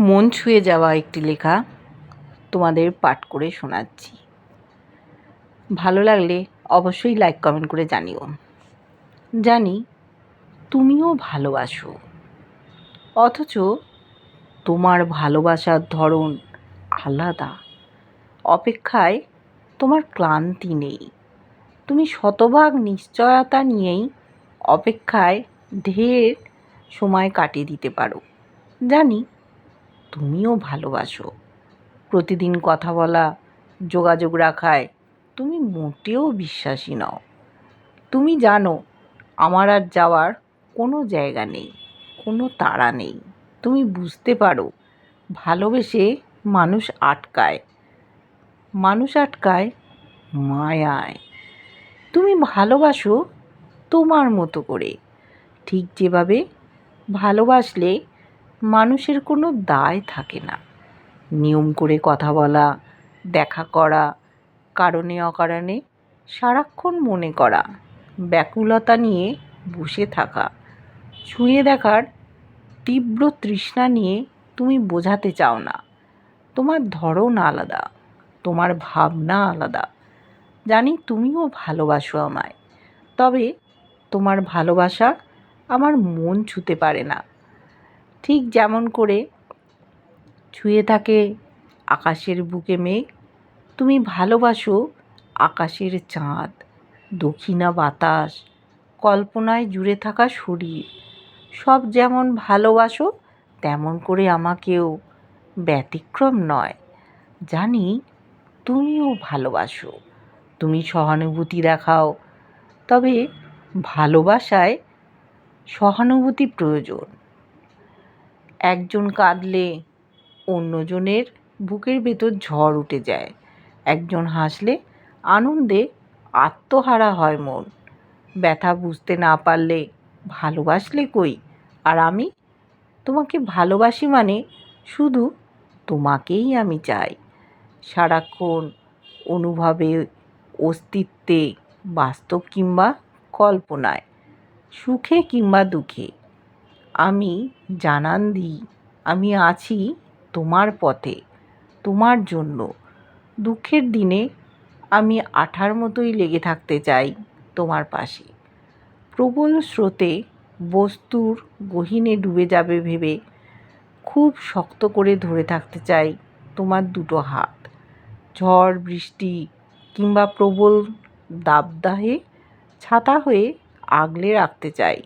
মন ছুঁয়ে যাওয়া একটি লেখা তোমাদের পাঠ করে শোনাচ্ছি। ভালো লাগলে অবশ্যই লাইক কমেন্ট করে জানিও। জানি তুমিও ভালোবাসো। অথচ তোমার ভালোবাসার ধরন আলাদা। অপেক্ষায় তোমার ক্লান্তি নেই। তুমি শতভাগ নিশ্চয়তা নিয়েই অপেক্ষায় ঢের সময় কাটিয়ে দিতে পারো। জানি তুমিও ভালোবাসো। প্রতিদিন কথা বলা, যোগাযোগ রাখায় তুমি মোটেও বিশ্বাসী নও। তুমি জানো, আমার আর যাওয়ার কোনো জায়গা নেই, কোনো তাড়া নেই। তুমি বুঝতে পারো, ভালোবেসে মানুষ আটকায়। মানুষ আটকায় মায়ায়। তুমি ভালোবাসো তোমার মতো করে। ঠিক যেভাবে ভালোবাসলে মানুষের কোনো দায় থাকে না। নিয়ম করে কথা বলা, দেখা করা, কারণে অকারণে সারাক্ষণ মনে করা, ব্যাকুলতা নিয়ে বসে থাকা, ছুঁয়ে দেখার তীব্র তৃষ্ণা নিয়ে তুমি বোঝাতে চাও না। তোমার ধরন আলাদা, তোমার ভাবনা আলাদা। জানি তুমিও ভালোবাসো আমায়, তবে তোমার ভালোবাসা আমার মন ছুতে পারে না। ঠিক যেমন করে ছুঁয়ে থাকে আকাশের বুকে মেঘ। তুমি ভালোবাসো আকাশের চাঁদ, দক্ষিণা বাতাস, কল্পনায় জুড়ে থাকা শরীর। সব যেমন ভালোবাসো, তেমন করে আমাকেও। ব্যতিক্রম নয়। জানি তুমিও ভালোবাসো। তুমি সহানুভূতি দেখাও। তবে ভালোবাসায় সহানুভূতি প্রয়োজন। একজন কাঁদলে অন্যজনের বুকের ভেতর ঝড় উঠে যায়। একজন হাসলে আনন্দে আত্মহারা হয় মন। ব্যথা বুঝতে না পারলে ভালোবাসলে কই? আর আমি তোমাকে ভালোবাসি মানে শুধু তোমাকেই আমি চাই। সারাক্ষণ অনুভবে অস্তিত্বে বাস্তব কিংবা কল্পনায়, সুখে কিংবা দুঃখে। আমি জানান দিই, আমি আছি তোমার পথে, তোমার জন্য। দুঃখের দিনে আমি আঠার মতোই লেগে থাকতে চাই তোমার পাশে। প্রবল স্রোতে বস্তুর গহীনে ডুবে যাবে ভেবে খুব শক্ত করে ধরে থাকতে চাই তোমার দুটো হাত। ঝড়, বৃষ্টি কিংবা প্রবল দাবদাহে ছাতা হয়ে আগলে রাখতে চাই।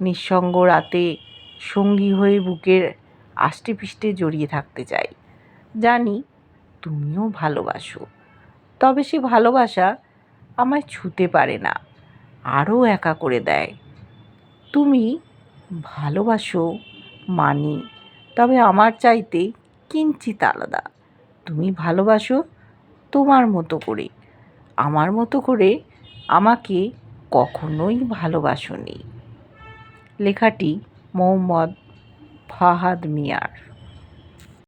নিঃসঙ্গ রাতে সঙ্গী হয়ে বুকের আষ্টেপৃষ্টে জড়িয়ে থাকতে চাই। জানি তুমিও ভালোবাসো, তবে সে ভালোবাসা আমায় ছুতে পারে না, আরও একা করে দেয়। তুমি ভালোবাসো মানি, তবে আমার চাইতে কিঞ্চিত আলাদা। তুমি ভালোবাসো তোমার মতো করে, আমার মতো করে আমাকে কখনোই ভালোবাসনি। লেখাটি মোহাম্মদ ফাহাদ মিয়ার।